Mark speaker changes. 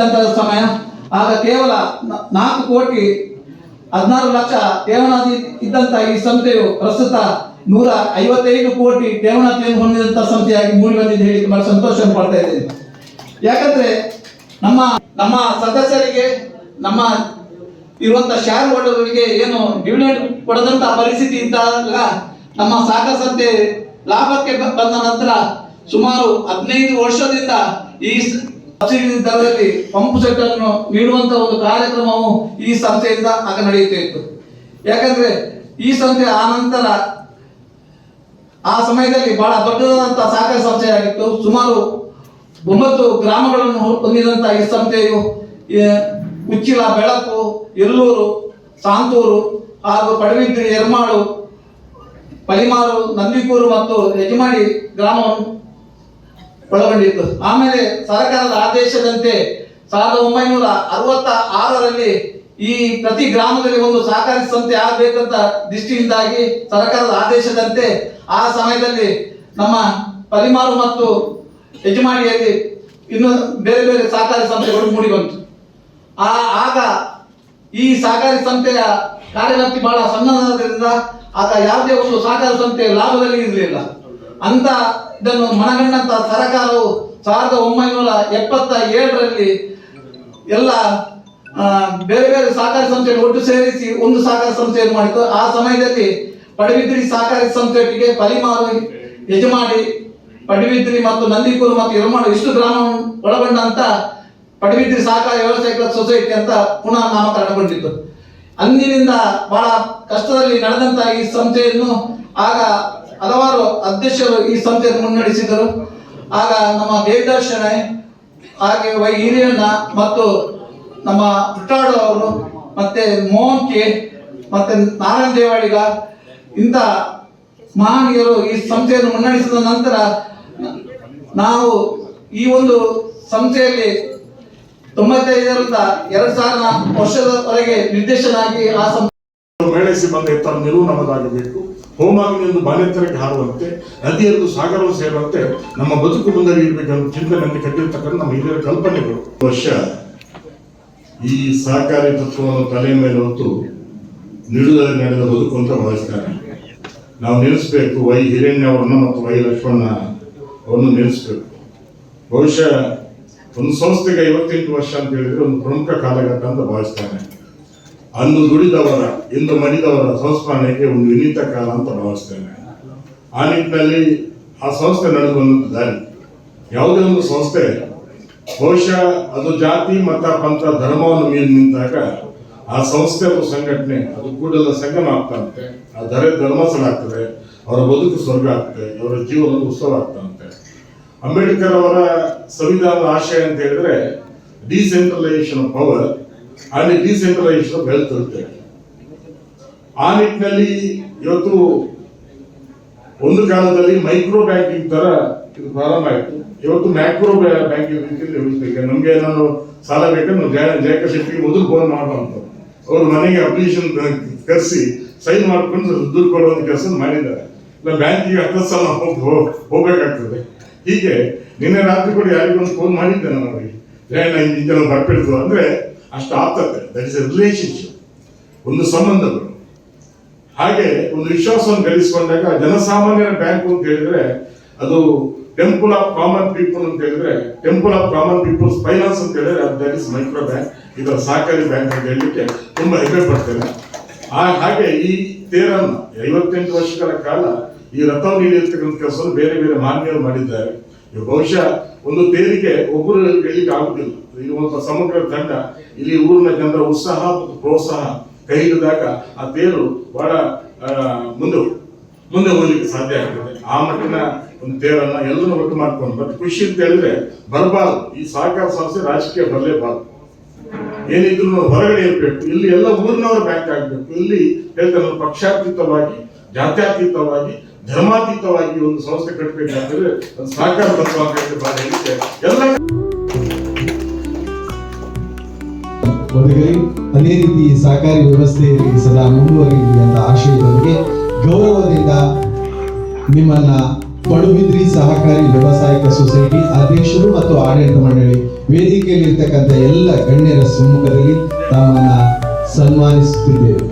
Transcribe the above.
Speaker 1: ಇದ್ದಂತಹ ಸಮಯ. ಆಗ ಕೇವಲ ನಾಲ್ಕು ಕೋಟಿ, ಹದಿನಾರು ಲಕ್ಷ ಠೇವಣಿ ಇದ್ದಂತ ಈ ಸಂಸ್ಥೆಯು ಪ್ರಸ್ತುತ ನೂರ ಐವತ್ತೈದು ಕೋಟಿ ಠೇವಣಿಯನ್ನು ಹೊಂದಿದಂತ ಸಂಸ್ಥೆಯಾಗಿ ಮೂಡಿ ಬಂದಿದೆ ಹೇಳಿ ತುಂಬಾ ಸಂತೋಷ ಪಡ್ತಾ ಇದ್ದೇನೆ. ಯಾಕಂದ್ರೆ ನಮ್ಮ ನಮ್ಮ ಸದಸ್ಯರಿಗೆ, ನಮ್ಮ ಇರುವಂತ ಶೇರ್ ಹೋಲ್ಡರ್ಗಳಿಗೆ ಏನು ಡಿವಿಡೆಂಡ್ ಕೊಡದಂತ ಪರಿಸ್ಥಿತಿ ಇದ್ದಾಗ ನಮ್ಮ ಸಾಗರ ಸಂಸ್ಥೆ ಲಾಭಕ್ಕೆ ಬಂದ ನಂತರ ಸುಮಾರು ಹದಿನೈದು ವರ್ಷದಿಂದ ಈ ಸಬ್ಸಿಡಿ ದರದಲ್ಲಿ ಪಂಪ್ ಸೆಟ್ ಅನ್ನು ನೀಡುವಂತ ಒಂದು ಕಾರ್ಯಕ್ರಮವು ಈ ಸಂಸ್ಥೆಯಿಂದ ಆಗ ನಡೆಯುತ್ತಾ. ಇತ್ತು ಯಾಕಂದ್ರೆ ಈ ಸಂಸ್ಥೆ ಆ ನಂತರ ಆ ಸಮಯದಲ್ಲಿ ಬಹಳ ದೊಡ್ಡದಾದಂತಹ ಸಹಕಾರ ಸಂಸ್ಥೆಯಾಗಿತ್ತು ಸುಮಾರು ಒಂಬತ್ತು ಗ್ರಾಮಗಳನ್ನು ಹೊಂದಿದಂತ ಈ ಸಂಸ್ಥೆಯು ಉಚ್ಚಿಲ ಬೆಳಕು, ಎಲ್ಲೂರು, ಸಾಂತೂರು ಹಾಗೂ ಪಡವಿದ್ರಿ, ಎರ್ಮಾಳು, ಪಲಿಮಾರು, ನಂದಿಕೂರು ಮತ್ತು ಯಜಮಾಡಿ ಗ್ರಾಮವನ್ನು ಒಳಗೊಂಡಿತ್ತು. ಆಮೇಲೆ ಸರ್ಕಾರದ ಆದೇಶದಂತೆ ಸಾವಿರದ ಒಂಬೈನೂರ ಅರವತ್ತ ಆರರಲ್ಲಿ ಈ ಪ್ರತಿ ಗ್ರಾಮದಲ್ಲಿ ಒಂದು ಸಹಕಾರಿ ಸಂಸ್ಥೆ ಆಗಬೇಕಂತ ದೃಷ್ಟಿಯಿಂದಾಗಿ ಸರ್ಕಾರದ ಆದೇಶದಂತೆ ಆ ಸಮಯದಲ್ಲಿ ನಮ್ಮ ಪರಿಮಾರು ಮತ್ತು ಯಜಮಾನಿಯಲ್ಲಿ ಇನ್ನು ಬೇರೆ ಬೇರೆ ಸಹಕಾರಿ ಸಂಸ್ಥೆಗಳು ಮೂಡಿ ಬಂತು. ಆ, ಆಗ ಈ ಸಹಕಾರಿ ಸಂಸ್ಥೆಯ ಕಾರ್ಯವ್ಯಾಪ್ತಿ ಬಹಳ ಸಣ್ಣದಾದ್ರಿಂದ ಆಗ ಯಾವುದೇ ಒಂದು ಸಹಕಾರಿ ಸಂಸ್ಥೆ ಲಾಭದಲ್ಲಿ ಇರಲಿಲ್ಲ. ಅಂತ ಇದನ್ನು ಮನಗಂಡಂತ ಸರಕಾರವು ಸಾವಿರದ ಒಂಬೈನೂರ ಎಪ್ಪತ್ತ ಏಳರಲ್ಲಿ ಎಲ್ಲ ಬೇರೆ ಬೇರೆ ಸಹಕಾರಿ ಸಂಸ್ಥೆಗಳು ಒಟ್ಟು ಸೇರಿಸಿ ಒಂದು ಸಹಕಾರ ಸಂಸ್ಥೆಯನ್ನು ಮಾಡಿತು ಆ ಸಮಯದಲ್ಲಿ ಪಡುಬಿದ್ರಿ ಸಹಕಾರಿ ಸಂಸ್ಥೆಯೊಟ್ಟಿಗೆ ಪರಿಮಾರು ಯಜಮಾಡಿ, ಪಡುಬಿದ್ರಿ ಮತ್ತು ನಂದಿಪುರ ಮತ್ತು ಯರಮಾಡು ಇಷ್ಟು ಗ್ರಾಮ ಒಳಗೊಂಡಂತ ಪಡಬಿದ್ರಿ ಸಹಕಾರಿ ವ್ಯವಸಾಯಿಕ ಸೊಸೈಟಿ ಅಂತ ಪುನಃ ನಾಮಕರಣಗೊಂಡಿತ್ತು. ಅಂದಿನಿಂದ ಬಹಳ ಕಷ್ಟದಲ್ಲಿ ನಡೆದಂತ ಈ ಸಂಸ್ಥೆಯನ್ನು ಆಗ ಹಲವಾರು ಅಧ್ಯಕ್ಷರು ಈ ಸಂಸ್ಥೆಯನ್ನು ಮುನ್ನಡೆಸಿದರು ಆಗ ನಮ್ಮ ದೇವದರ್ಶನ ಹಾಗೆ ವೈ ಹಿರಿಯಣ್ಣ ಮತ್ತು ನಮ್ಮ ಪುಟ್ಟಾಡು ಅವರು, ಮತ್ತೆ ಮೋಹನ್ ಕೆ ಮತ್ತೆ ನಾರಾಯಣ ದೇವಾಡಿಗ ಇಂಥ ಮಹನೀಯರು ಈ ಸಂಸ್ಥೆಯನ್ನು ಮುನ್ನಡೆಸಿದ ನಂತರ ನಾವು ಈ ಒಂದು ಸಂಸ್ಥೆಯಲ್ಲಿ ತೊಂಬತ್ತೈದರಿಂದ ಎರಡು ಸಾವಿರ ವರ್ಷದವರೆಗೆ ನಿರ್ದೇಶನಾಗಿ ಆ ಸಂಸ್ಥೆ
Speaker 2: ಮೇಳೈಸಿ ಬಂದ ಎತ್ತರ ನಿಲುವು ನಮ್ಮದಾಗಬೇಕು. ಹೋಮಾಗ್ನಿಂದು ಬಾಲೆತ್ತರಕ್ಕೆ ಹಾರುವಂತೆ ನದಿಯಲ್ಲಿ ಸಾಗರವು ಸೇರುವಂತೆ ನಮ್ಮ ಬದುಕು ಮುಂದರಿಯಬೇಕೆಂಬ ಚಿಂತನೆಯನ್ನು ಕಟ್ಟಿರ್ತಕ್ಕಂಥ ನಮ್ಮ ಹಿರಿಯರ ಕಲ್ಪನೆಗಳು. ವರ್ಷ ಈ ಸಹಕಾರಿ ತತ್ವವನ್ನು ತಲೆ ಮೇಲೆ ಹೊತ್ತು ನಿಡುದರೆ ನಡೆದ ಬದುಕು ಅಂತ ಭಾವಿಸ್ತಾರೆ. ನಾವು ನಿಲ್ಲಿಸಬೇಕು ವೈ ಹಿರಣ್ಯ ಅವರನ್ನ ಮತ್ತು ವೈ ಲಕ್ಷ್ಮಣ ಅವರನ್ನು ನಿಲ್ಲಿಸಬೇಕು ಬಹುಶಃ ಒಂದು ಸಂಸ್ಥೆಗೆ ಐವತ್ತೆಂಟು ವರ್ಷ ಅಂತ ಹೇಳಿದ್ರೆ ಒಂದು ಪ್ರಮುಖ ಕಾಲಘಟ್ಟ ಅಂತ ಭಾವಿಸ್ತಾನೆ ಅಂದು ದುಡಿದವರ ಇಂದು ಮಡಿದವರ ಸಂಸ್ಥಾನಕ್ಕೆ ಒಂದು ವಿನೀತ ಕಾಲ ಅಂತ ಭಾವಿಸ್ತೇನೆ. ಆ ನಿಟ್ಟಿನಲ್ಲಿ ಆ ಸಂಸ್ಥೆ ನಡೆದು ಬಂದಂತ ದಾರಿ. ಯಾವುದೇ ಒಂದು ಸಂಸ್ಥೆ ಬಹುಶಃ ಅದು ಜಾತಿ, ಮತ, ಪಂಥ, ಧರ್ಮವನ್ನು ಮೀರಿ ನಿಂತಾಗ ಆ ಸಂಸ್ಥೆ ಸಂಘಟನೆ, ಅದು ಕೂಡಲ ಸಂಗಮ ಆಗ್ತಂತೆ. ಆ ಧರೆ ಧರ್ಮಸ್ಥಳ ಆಗ್ತದೆ ಅವರ ಬದುಕು ಸ್ವರ್ಗ ಆಗ್ತದೆ, ಅವರ ಜೀವನ ಉತ್ಸವ ಆಗ್ತಂತೆ ಅಂಬೇಡ್ಕರ್ ಅವರ ಸಂವಿಧಾನದ ಆಶಯ ಅಂತ ಹೇಳಿದ್ರೆ decentralisation of power and decentralisation of ಅಂತ ಆ ನಿಟ್ಟಿನಲ್ಲಿ ಇವತ್ತು ಒಂದು ಕಾಲದಲ್ಲಿ ಮೈಕ್ರೋ ಬ್ಯಾಂಕಿಂಗ್ ತರ ಇದು ಪ್ರಾರಂಭ ಆಯಿತು. ಇವತ್ತು ಮ್ಯಾಕ್ರೋ ಬ್ಯಾಂಕಿಂಗ್ ರೀತಿಯಲ್ಲಿ ನಮಗೆ ನಾನು ಸಾಲ ಬೇಕಂದ್ರೆ ಜಯ ಜಯಕ ಶೆಟ್ಟಿಗೆ ಮೊದಲು ಫೋನ್ ಮಾಡುವಂತ ಅವರು ಮನೆಗೆ ಅಪ್ಲಿಕೇಶನ್ ಕರೆಸಿ ಸೈನ್ ಮಾಡ್ಕೊಂಡು ದುಡ್ಡು ಕೊಡುವಂತ ಕೆಲಸ ಮಾಡಿದ್ದಾರೆ. ಇಲ್ಲ ಬ್ಯಾಂಕಿಗೆ ಹತ್ತು ಸಾಲ ಹೋಗ್- ಹೋಗ್- ಹೋಗ್ಬೇಕಾಗ್ತದೆ. ಹೀಗೆ ನಿನ್ನೆ ರಾತ್ರಿ ಕೂಡ ಯಾರಿಗೊಂದು ಫೋನ್ ಮಾಡಿದ್ದೆ ನಾನು ಅವರಿಗೆ ಜಯಣ್ಣ ಇಂಜಿನ ಬರ್ಬಿಡ್ತು ಅಂದ್ರೆ ಅಷ್ಟು ಆಗ್ತದೆ ದಟ್ ಇಸ್ ಎ ರಿಲೇಶನ್ಶಿಪ್ ಒಂದು ಸಂಬಂಧಗಳು. ಹಾಗೆ ಒಂದು ವಿಶ್ವಾಸವನ್ನು ಗಳಿಸಿಕೊಂಡಾಗ ಜನಸಾಮಾನ್ಯರ ಬ್ಯಾಂಕ್ ಅಂತ ಹೇಳಿದ್ರೆ, ಅದು ಟೆಂಪಲ್ ಆಫ್ ಕಾಮನ್ ಪೀಪಲ್ ಅಂತ ಹೇಳಿದ್ರೆ temple of common people's finance ಅಂತ ಹೇಳಿದ್ರೆ, ಅದು ದಟ್ ಇಸ್ ಮೈಕ್ರೋ ಬ್ಯಾಂಕ್ ಇದರ ಸಹಕಾರಿ ಬ್ಯಾಂಕ್ ಅಂತ ಹೇಳಲಿಕ್ಕೆ ತುಂಬಾ ಹೆಮ್ಮೆ ಪಡ್ತೇನೆ. ಹಾಗೆ ಈ ತೇರನ್ನು ಐವತ್ತೆಂಟು ವರ್ಷಗಳ ಕಾಲ ಈ ರಥವನ್ನು ಹಿಡಿಯತಕ್ಕಂಥ ಕೆಲಸವನ್ನು ಬೇರೆ ಬೇರೆ ಮಾನ್ಯರು ಮಾಡಿದ್ದಾರೆ. ಬಹುಶಃ ಒಂದು ತೇರಿಗೆ ಒಬ್ಬರು ಹೇಳಲಿಕ್ಕೆ ಆಗುದಿಲ್ಲ. ಒಂದು ಸಮಗ್ರ ತಂಡ ಇಲ್ಲಿ ಊರಿನ ಜನರ ಉತ್ಸಾಹ ಮತ್ತು ಪ್ರೋತ್ಸಾಹ ಕೈ ಹಿಡಿದಾಗ ಆ ತೇರು ಬಹಳ ಮುಂದೆ ಮುಂದೆ ಹೋಗ್ಲಿಕ್ಕೆ ಸಾಧ್ಯ ಆಗ್ತದೆ. ಆ ಮಟ್ಟಿನ ಒಂದು ತೇರನ್ನ ಎಲ್ಲರೂ ಒಟ್ಟು ಮಾಡ್ಕೊಂಡು ಬಟ್ ಖುಷಿ ಅಂತ ಹೇಳಿದ್ರೆ ಬರಬಾರ್ದು. ಈ ಸಹಕಾರ ಸಂಸ್ಥೆ ರಾಜಕೀಯ ಬರಲೇಬಾರ್ದು. ಏನಿದ್ರು ಹೊರಗಡೆ ಇರಬೇಕು. ಇಲ್ಲಿ ಎಲ್ಲ ಊರಿನವರು ಬ್ಯಾಂಕ್ ಆಗಬೇಕು. ಇಲ್ಲಿ ಹೇಳ್ತಾರೆ, ಪಕ್ಷಾತೀತವಾಗಿ, ಜಾತ್ಯತೀತವಾಗಿ ಧರ್ಮಾತೀತವಾಗಿ ಒಂದು ಸಂಸ್ಥೆ ಕಟ್ಟಬೇಕಾದ್ರೆ ಒಂದು ಸಹಕಾರ ಹೇಳಿಕೆ ಎಲ್ಲ
Speaker 3: ಅದೇ ರೀತಿ ಸಹಕಾರಿ ವ್ಯವಸ್ಥೆಯಲ್ಲಿ ಸದಾ ಮುಂದುವರಿಯಲಿ ಅಂತ ಆಶಯದೊಂದಿಗೆ ಗೌರವದಿಂದ ನಿಮ್ಮನ್ನ ಪಡುಬಿದ್ರಿ ಸಹಕಾರಿ ವ್ಯವಸಾಯಿಕ ಸೊಸೈಟಿ ಅಧ್ಯಕ್ಷರು ಮತ್ತು ಆಡಳಿತ ಮಂಡಳಿ ವೇದಿಕೆಯಲ್ಲಿರ್ತಕ್ಕಂಥ ಎಲ್ಲ ಗಣ್ಯರ ಸಮ್ಮುಖದಲ್ಲಿ ತಮ್ಮನ್ನ ಸನ್ಮಾನಿಸುತ್ತಿದ್ದೇವೆ.